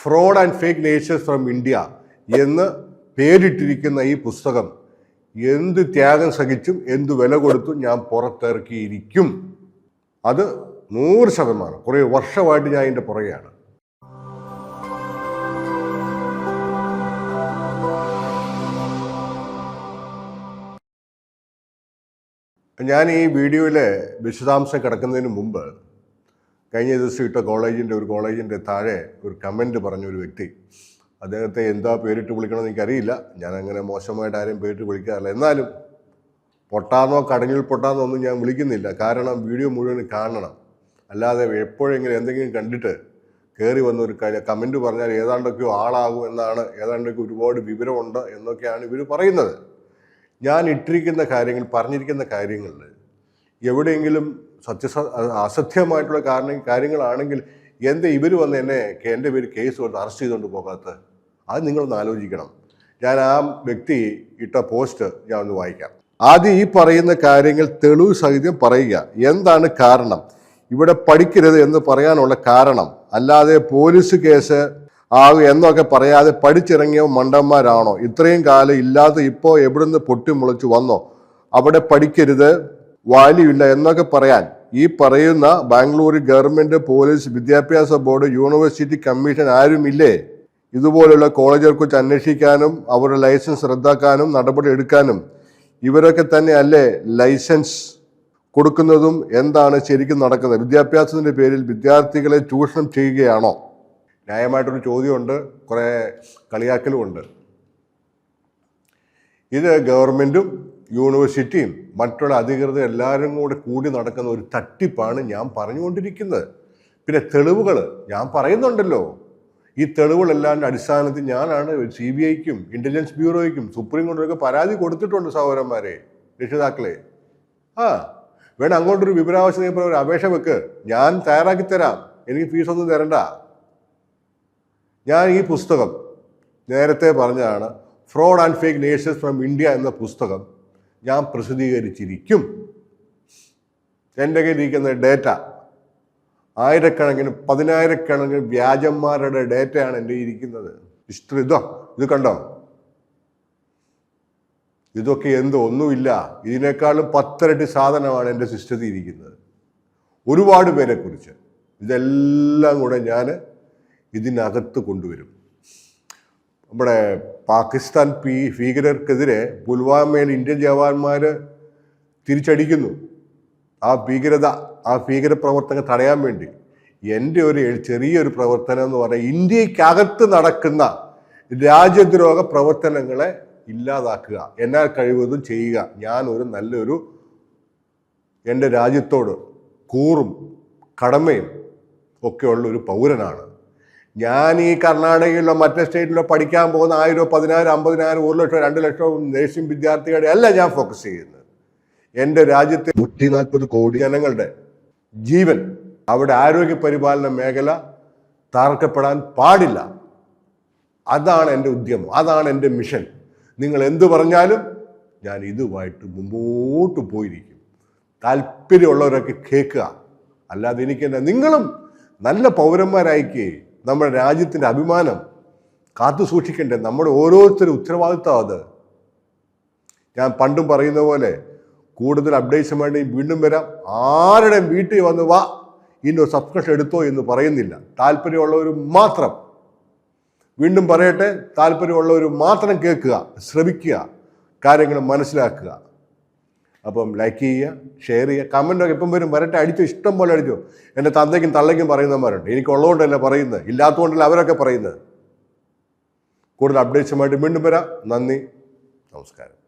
Fraud and fake nations from India എന്ന് പേരിട്ടിരിക്കുന്ന ഈ പുസ്തകം എന്ത് ത്യാഗം സഹിച്ചും എന്ത് വില കൊടുത്തും ഞാൻ പുറത്തിറക്കിയിരിക്കും. അത് നൂറ് ശതമാനം കുറേ വർഷമായിട്ട് ഞാൻ ഇതിന്റെ പുറകെയാണ്. ഞാൻ ഈ വീഡിയോയിലെ വിശദാംശം കിടക്കുന്നതിന് മുമ്പ് കഴിഞ്ഞ ദിവസം ഇട്ട കോളേജിന്റെ ഒരു കോളേജിന്റെ താഴെ ഒരു കമന്റ് പറഞ്ഞ ഒരു വ്യക്തി. അദ്ദേഹത്തെ എന്താ പേരിട്ട് വിളിക്കണമെന്ന് എനിക്കറിയില്ല. ഞാൻ അങ്ങനെ മോശമായിട്ട് ആരെയും പേരിട്ട് വിളിക്കാറില്ല. എന്നാലും പൊട്ടാന്നോ കടഞ്ഞിൽ പൊട്ടാന്നോ ഒന്നും ഞാൻ വിളിക്കുന്നില്ല. കാരണം വീഡിയോ മുഴുവൻ കാണണം. അല്ലാതെ എപ്പോഴെങ്കിലും എന്തെങ്കിലും കണ്ടിട്ട് കയറി വന്ന ഒരു കമന്റ് പറഞ്ഞാൽ ഏതാണ്ടൊക്കെയോ ആളാകും എന്നാണ് ഏതാണ്ടൊക്കെ ഒരുപാട് വിവരമുണ്ട് എന്നൊക്കെയാണ് ഇവർ പറയുന്നത്. ഞാൻ ഇട്ടിരിക്കുന്ന കാര്യങ്ങൾ പറഞ്ഞിരിക്കുന്ന കാര്യങ്ങളിൽ എവിടെയെങ്കിലും സത്യസ അസത്യമായിട്ടുള്ള കാരണം കാര്യങ്ങളാണെങ്കിൽ എന്താ ഇവർ വന്ന് എന്നെ എന്റെ പേര് കേസ് കൊടുത്ത് അറസ്റ്റ് ചെയ്തുകൊണ്ട് പോകാത്തത് അത് നിങ്ങളൊന്ന് ആലോചിക്കണം. ഞാൻ ആ വ്യക്തി ഇട്ട പോസ്റ്റ് ഞാൻ ഒന്ന് വായിക്കാം. ആദ്യം ഈ പറയുന്ന കാര്യങ്ങൾ തെളിവ് സഹിതം പറയുക. എന്താണ് കാരണം? ഇവിടെ പഠിക്കരുത് എന്ന് പറയാനുള്ള കാരണം. അല്ലാതെ പോലീസ് കേസ് ആകും എന്നൊക്കെ പറയാതെ പഠിച്ചിറങ്ങിയ മണ്ടന്മാരാണോ? ഇത്രയും കാലം ഇല്ലാതെ ഇപ്പോൾ എവിടുന്ന് പൊട്ടിമുളച്ച് വന്നോ? അവിടെ പഠിക്കരുത്. വാല്യൂ ഇല്ല എന്നൊക്കെ പറയാൻ ഈ പറയുന്ന ബാംഗ്ലൂർ ഗവൺമെന്റ് പോലീസ് വിദ്യാഭ്യാസ ബോർഡ് യൂണിവേഴ്സിറ്റി കമ്മീഷൻ ആരുമില്ലേ? ഇതുപോലുള്ള കുറിച്ച് അന്വേഷിക്കാനും അവരുടെ ലൈസൻസ് റദ്ദാക്കാനും നടപടി എടുക്കാനും ഇവരൊക്കെ തന്നെ അല്ലേ ലൈസൻസ് കൊടുക്കുന്നതും എന്താണ് ശരിക്കും നടക്കുന്നത്? വിദ്യാഭ്യാസത്തിന്റെ പേരിൽ വിദ്യാർത്ഥികളെ ചൂഷണം ചെയ്യുകയാണോ? ന്യായമായിട്ടൊരു ചോദ്യമുണ്ട് കുറേ കളിയാക്കലുമുണ്ട്. ഇത് ഗവൺമെന്റും യൂണിവേഴ്സിറ്റിയും മറ്റുള്ള അധികൃതർ എല്ലാവരും കൂടെ കൂടി നടക്കുന്ന ഒരു തട്ടിപ്പാണ് ഞാൻ പറഞ്ഞുകൊണ്ടിരിക്കുന്നത്. പിന്നെ തെളിവുകൾ ഞാൻ പറയുന്നുണ്ടല്ലോ. ഈ തെളിവുകളെല്ലാം അടിസ്ഥാനത്തിൽ ഞാനാണ് സി ബി ഐക്കും ഇന്റലിജൻസ് ബ്യൂറോയ്ക്കും സുപ്രീം കോടതിയൊക്കെ പരാതി കൊടുത്തിട്ടുണ്ട് സഹോദരന്മാരെ രക്ഷിതാക്കളെ. ആ വേണം അങ്ങോട്ടൊരു വിവരാവശ്യം നിയമപ്രകാരം ഒരു അപേക്ഷ വെക്ക്. ഞാൻ തയ്യാറാക്കി തരാം. എനിക്ക് ഫീസൊന്നും തരണ്ട. ഞാൻ ഈ പുസ്തകം നേരത്തെ പറഞ്ഞതാണ് fraud and fake nations from India എന്ന പുസ്തകം. ഞാൻ പ്രസിദ്ധീകരിച്ചിരിക്കും. എന്റെ കയ്യിലിരിക്കുന്ന ഡേറ്റ ആയിരക്കണക്കിന് പതിനായിരക്കണക്കിന് വ്യാജന്മാരുടെ ഡേറ്റയാണ് എന്റെ ഇരിക്കുന്നത്. ഹിസ്റ്ററി ഇതോ ഇത് കണ്ടോ? ഇതൊക്കെ എന്തോ ഒന്നുമില്ല. ഇതിനേക്കാളും പത്തരട്ടി സാധനമാണ് എന്റെ സിസ്റ്റത്തിൽ ഇരിക്കുന്നത്. ഒരുപാട് പേരെക്കുറിച്ച്. ഇതെല്ലാം കൂടെ ഞാൻ ഇതിനകത്ത് കൊണ്ടുവരും. നമ്മുടെ പാകിസ്ഥാൻ പി ഭീകരർക്കെതിരെ പുൽവാമയിൽ ഇന്ത്യൻ ജവാന്മാർ തിരിച്ചടിക്കുന്നു. ആ ഭീകരത ആ ഭീകര പ്രവർത്തനം തടയാൻ വേണ്ടി. എന്റെ ഒരു ചെറിയൊരു പ്രവർത്തനം എന്ന് പറഞ്ഞാൽ ഇന്ത്യക്കകത്ത് നടക്കുന്ന രാജ്യദ്രോഹ പ്രവർത്തനങ്ങളെ ഇല്ലാതാക്കുക എന്നാൽ കഴിവതും ചെയ്യുക. ഞാൻ ഒരു നല്ലൊരു എന്റെ രാജ്യത്തോട് കൂറും കടമയും ഒക്കെയുള്ള ഒരു പൗരനാണ്. ഞാൻ ഈ കർണാടകയിലോ മറ്റേ സ്റ്റേറ്റിലോ പഠിക്കാൻ പോകുന്ന ആയിരോ പതിനായിരം അമ്പതിനായിരം ഒരു ലക്ഷം രണ്ട് ലക്ഷം നേഴ്സിംഗ് വിദ്യാർത്ഥികളുടെ അല്ല ഞാൻ ഫോക്കസ് ചെയ്യുന്നത്. എന്റെ രാജ്യത്തെ നൂറ്റി നാൽപ്പത് കോടി ജനങ്ങളുടെ ജീവൻ അവിടെ ആരോഗ്യ പരിപാലന മേഖല തകർക്കപ്പെടാൻ പാടില്ല. അതാണ് എന്റെ ഉദ്യമം അതാണ് എന്റെ മിഷൻ നിങ്ങൾ എന്ത് പറഞ്ഞാലും ഞാൻ ഇതുമായിട്ട് മുമ്പോട്ട് പോയിരിക്കും. താല്പര്യമുള്ളവരൊക്കെ കേൾക്കുക. അല്ലാതെ എനിക്ക് എന്നാ നിങ്ങളും നല്ല പൗരന്മാരായിക്കേ. നമ്മുടെ രാജ്യത്തിന്റെ അഭിമാനം കാത്തു സൂക്ഷിക്കേണ്ടത് നമ്മുടെ ഓരോരുത്തരും ഉത്തരവാദിത്തം അത്. ഞാൻ പണ്ടും പറയുന്ന പോലെ കൂടുതൽ അപ്ഡേഷൻ വേണ്ടി വീണ്ടും വരാം. ആരുടെ വീട്ടിൽ വന്ന് വാ ഇനി ഒരു സബ്സ്ക്രിപ്ഷൻ എടുത്തോ എന്ന് പറയുന്നില്ല. താല്പര്യമുള്ളവർ മാത്രം. വീണ്ടും പറയട്ടെ താല്പര്യമുള്ളവർ മാത്രം കേൾക്കുക ശ്രമിക്കുക കാര്യങ്ങൾ മനസ്സിലാക്കുക. അപ്പം ലൈക്ക് ചെയ്യുക ഷെയർ ചെയ്യുക കമന്റൊക്കെ എപ്പം വരും? വരട്ടെ അടിച്ചു ഇഷ്ടം പോലെ അടിച്ചു. എന്റെ തന്തയ്ക്കും തള്ളയ്ക്കും പറയുന്നവരുണ്ട് എനിക്കുള്ളതുകൊണ്ടല്ല പറയുന്നത്? ഇല്ലാത്തതുകൊണ്ടല്ല അവരൊക്കെ പറയുന്നത്? കൂടുതൽ അപ്ഡേറ്റ്സുമായിട്ട് വീണ്ടും വരാം. നന്ദി. നമസ്കാരം.